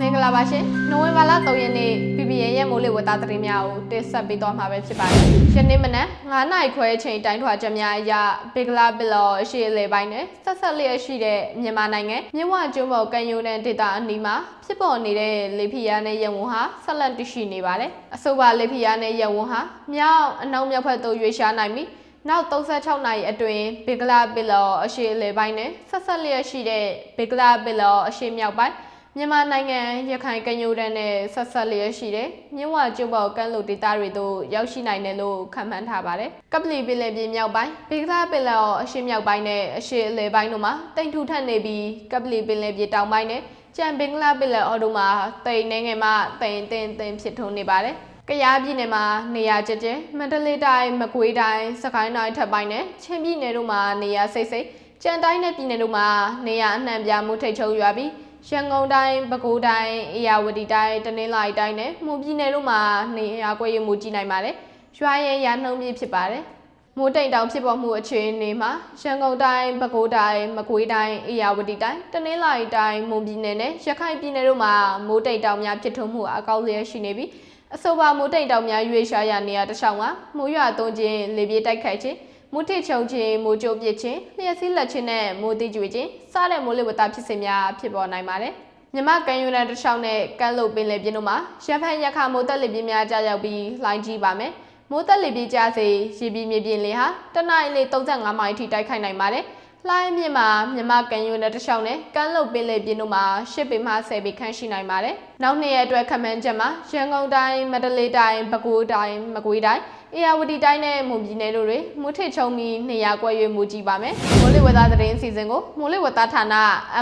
မင်္ဂလာပါရှင်နိုဝင်ဘာလ3ရက်နေ့ PPN ရဲ့မိုးလေဝသသတင်းများကိုတင်ဆက်ပေးသွားမှာပဲဖြစ်ပါတယ်ယနေ့မနက်9နာရီခွဲအချိန်တိုင်းထွာချက်များအရဘင်္ဂလားပင်လော်အရှေ့အလယ်ပိုင်းနဲ့ဆက်ဆက်လျက်ရှိတဲ့မြန်မာနိုင်ငံမြစ်ဝကျွန်းပေါ်ကမ်းရိုးတန်းဒေသအနီးမှာဖြစ်ပေါ်နေတဲ့လေဖိအားနဲ့ရဝန်းဟာဆက်လက်တရှိနေပါတယ်အဆိုပါလေဖိအားနဲ့ရဝန်းဟာမြောက်အနောက်မြောက်ဘက်သို့ရွေ့ရှားနိုင်ပြီးနောက်36နာရီအတွင်းဘင်္ဂလားပင်လော်အရှေ့အလယ်ပိုင်းနဲ့ဆက်ဆက်လျက်ရှိတဲ့ဘင်္ဂလားပင်လော်အရှေ့မြောက်ပိုင်း မြန်မာနိုင်ငံရခိုင်ကမ်းရိုးတန်းနဲ့ဆက်ဆက်လျက်ရှိတဲ့မြင်းဝကျွန်းပေါ်ကမ်းလွန်ဒေသတွေသို့ရောက်ရှိနိုင်တယ်လို့ခန့်မှန်းထားပါတယ်။ကပလီပင်လယ်ပြင်မြောက်ပိုင်းဘင်္ဂလားပင်လယ်အော်အရှေ့မြောက်ပိုင်းနဲ့အရှေ့အလယ်ပိုင်းတို့မှာတိမ်ထူထပ်နေပြီးကပလီပင်လယ်ပြင်တောင်ပိုင်းနဲ့ကြံဘင်္ဂလားပင်လယ်အော်တို့မှာတိမ်နေငယ်မှတိမ်တင်တင်ဖြစ်ထွန်းနေပါတယ်။ကရားပြည်နယ်မှာနေရာကျကျမန္တလေးတိုင်းမကွေးတိုင်းစကိုင်းတိုင်းထပ်ပိုင်းနဲ့ချင်းပြည်နယ်တို့မှာနေရာစိတ်စိတ်ကြံတိုင်းနဲ့ပြည်နယ်တို့မှာနေရာအနှံ့ပြားမှုထိတ်ချုံရွာပြီး ရန်ကုန်တိုင်းပဲခူးတိုင်းအေရဝတီတိုင်းတနင်္လာရီတိုင်းနဲ့မွန်ပြည်နယ်တို့မှာနေရာကွက်ရမှုကြီးနိုင်ပါတယ်။ရွာရဲရနှုံးပြဖြစ်ပါတယ်။မိုးတိမ်တောင်ဖြစ်ပေါ်မှုအခြေအနေမှာရန်ကုန်တိုင်းပဲခူးတိုင်းမကွေးတိုင်းအေရဝတီတိုင်းတနင်္လာရီတိုင်းမွန်ပြည်နယ်နဲ့ရခိုင်ပြည်နယ်တို့မှာမိုးတိမ်တောင်များဖြစ်ထွန်းမှုအကောက်လျက်ရှိနေပြီးအဆိုပါမိုးတိမ်တောင်များရွေးရှားရနေရတစ်ချောင်းကမိုးရွာသွန်းခြင်းလေပြေးတိုက်ခိုက်ခြင်း မိုးထိတ်ချုံခြင်းမိုးကြိုးပစ်ခြင်းလျှက်စီးလက်ခြင်းနဲ့မိုးတိကျွေခြင်းစတဲ့မိုးလေဝသဖြစ်စဉ်များဖြစ်ပေါ်နိုင်ပါတယ်မြမကန်ယူရန်တစ်ချောင်းနဲ့ကမ်းလုတ်ပင်လယ်ပြင်တို့မှာရဖန်ရခမိုးတက်လေပြင်းများကြာရောက်ပြီးလှိုင်းကြီးပါမယ်မိုးတက်လေပြင်းကြားစေရေပြင်းမြေပြင်လေဟာတနအီလေ35မိုင်အထိတိုက်ခိုက်နိုင်ပါတယ် လှိုင်းမြင့်မှာမြမကန်ယူတဲ့တစ်ချောင်းနဲ့ကမ်းလုတ်ပင်လယ်ပြင်တို့မှာ10ပေမှ10ပေခန့်ရှိနိုင်ပါတယ်။နောက်နှစ်ရက်အတွက်ခန့်မှန်းချက်မှာရန်ကုန်တိုင်းမန္တလေးတိုင်းပဲခူးတိုင်းမကွေးတိုင်းအေရဝတီတိုင်းနဲ့မွန်ပြည်နယ်တို့တွင်မူထစ်ချုံပြီးနေရာကွက်၍မူကြည့်ပါမယ်။မိုးလေဝသသတင်းအစီအစဉ်ကိုမိုးလေဝသဌာန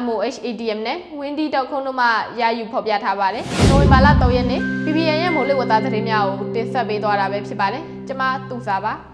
MOHADM နဲ့ Windy တောက်ခုံတို့မှရယူဖော်ပြထားပါတယ်။နိုဝင်ဘာလ3ရက်နေ့ PPN ရဲ့မိုးလေဝသသတင်းများကိုတင်ဆက်ပေးသွားတာပဲဖြစ်ပါတယ်။ကျွန်မသူစာပါ။